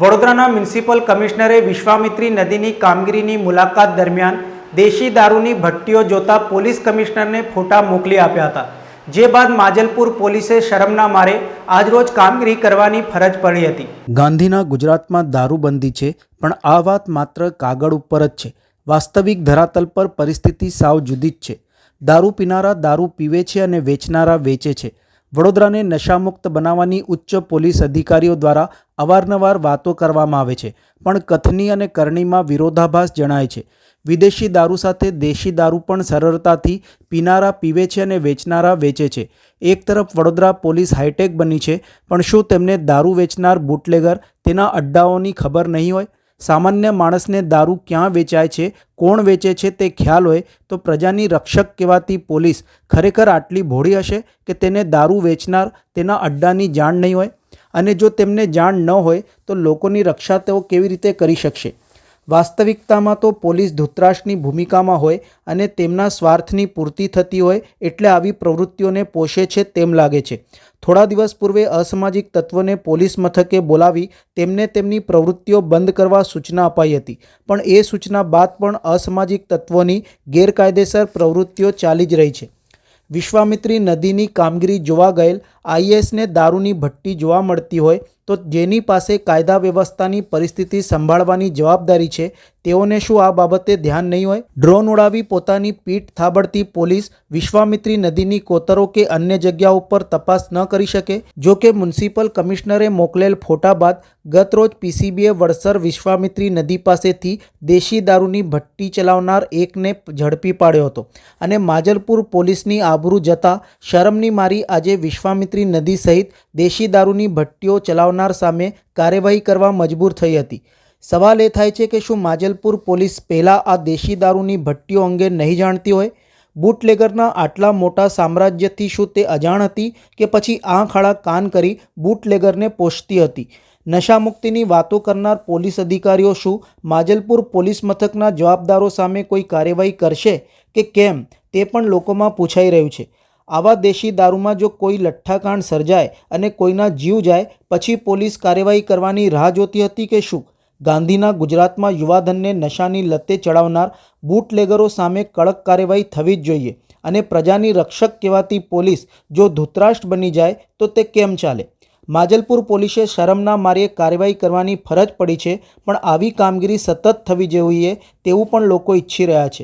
વડોદરાના મ્યુનિસિપલ કમિશનરે વિશ્વામિત્રી નદીની કામગીરીની મુલાકાત દરમિયાન દેશી દારૂની ભટ્ટીઓ જોતા પોલીસ કમિશનરને ફોટા મોકલી આપ્યા હતા. જે બાદ માજલપુર પોલીસે શરમના મારે આજરોજ કામગીરી કરવાની ફરજ પડી હતી. ગાંધીના ગુજરાતમાં દારૂબંધી છે, પણ આ વાત માત્ર કાગળ ઉપર જ છે. વાસ્તવિક ધરાતલ પર પરિસ્થિતિ સાવ જુદી જ છે. દારૂ પીનારા દારૂ પીવે છે અને વેચનારા વેચે છે. વડોદરાને નશામુક્ત બનાવવાની ઉચ્ચ પોલીસ અધિકારીઓ દ્વારા અવારનવાર વાતો કરવામાં આવે છે, પણ કથની અને કરણીમાં વિરોધાભાસ જણાય છે. વિદેશી દારૂ સાથે દેશી દારૂ પણ સરળતાથી પીનારા પીવે છે અને વેચનારા વેચે છે. એક તરફ વડોદરા પોલીસ હાઈટેક બની છે, પણ શું તેમને દારૂ વેચનાર બુટલેગર તેના અડ્ડાઓની ખબર નહીં હોય? સામાન્ય માણસને દારૂ ક્યાં વેચાય છે, કોણ વેચે છે તે ખ્યાલ હોય તો પ્રજાની રક્ષક કહેવાતી પોલીસ ખરેખર આટલી ભોળી હશે કે તેને દારૂ વેચનાર તેના અડ્ડાની જાણ નહીં હોય? અને જો તેમને જાણ ન હોય તો લોકોની રક્ષા તેઓ કેવી રીતે કરી શકશે? વાસ્તવિકતામાં તો પોલીસ ધૂતરાશની ભૂમિકામાં હોય અને તેમના સ્વાર્થની પૂર્તિ થતી હોય એટલે આવી પ્રવૃત્તિઓને પોષે છે તેમ લાગે છે. થોડા દિવસ પૂર્વે અસામાજિક તત્વોને પોલીસ મથકે બોલાવી તેમને તેમની પ્રવૃત્તિઓ બંધ કરવા સૂચના અપાઈ હતી. પણ એ સૂચના બાદ પણ અસામાજિક તત્વોની ગેરકાયદેસર પ્રવૃત્તિઓ ચાલી જ રહી છે. વિશ્વામિત્રી નદીની કામગીરી જોવા ગયેલ આઈએસને દારૂની ભઠ્ઠી જોવા મળતી હોય તો જેની પાસે કાયદા વ્યવસ્થાની પરિસ્થિતિ સંભાળવાની જવાબદારી છે, તેઓને શું આ બાબતે ધ્યાન નહીં હોય? ડ્રોન ઉડાવી પોતાની પીઠ થાબડતી પોલીસ વિશ્વામિત્રી નદીની કોતરો કે અન્ય જગ્યાઓ ઉપર તપાસ ન કરી શકે? જો કે મ્યુનિસિપલ કમિશનરે મોકલેલ ફોટા બાદ ગતરોજ પીસીબીએ વડસર વિશ્વામિત્રી નદી પાસેથી દેશી દારૂની ભઠ્ઠી ચલાવનાર એકને ઝડપી પાડ્યો હતો અને માજલપુર પોલીસની આબરૂ જતા શરમની મારી આજે વિશ્વામિત્રી નદી સહિત દેશી દારૂની ભઠ્ઠીઓ ચલાવનાર સામે કાર્યવાહી કરવા મજબૂર થઈ હતી. સવાલ એ થાય છે કે શું માજલપુર પોલીસ પહેલાં આ દેશી દારૂની ભટ્ટીઓ અંગે નહીં જાણતી હોય? બુટલેગરના આટલા મોટા સામ્રાજ્યથી શું તે અજાણ હતી કે પછી આંખ આડા કાન કરી બુટલેગરને પોષતી હતી? નશામુક્તિની વાતો કરનાર પોલીસ અધિકારીઓ શું માજલપુર પોલીસ મથકના જવાબદારો સામે કોઈ કાર્યવાહી કરશે કે કેમ તે પણ લોકોમાં પૂછાઈ રહ્યું છે. આવા દેશી દારૂમાં જો કોઈ લઠ્ઠાકાંડ સર્જાય અને કોઈના જીવ જાય, પછી પોલીસ કાર્યવાહી કરવાની રાહ જોતી હતી કે શું? ગાંધીના ગુજરાતમાં યુવાધનને નશાની લતે ચડાવનાર બૂટલેગરો સામે કડક કાર્યવાહી થવી જ જોઈએ અને પ્રજાની રક્ષક કહેવાતી પોલીસ જો ધૂતરાષ્ટ્ર બની જાય, તો તે કેમ ચાલે? માજલપુર પોલીસે શરમના માર્ગે કાર્યવાહી કરવાની ફરજ પડી છે, પણ આવી કામગીરી સતત થવી જોઈએ તેવું પણ લોકો ઈચ્છી રહ્યા છે.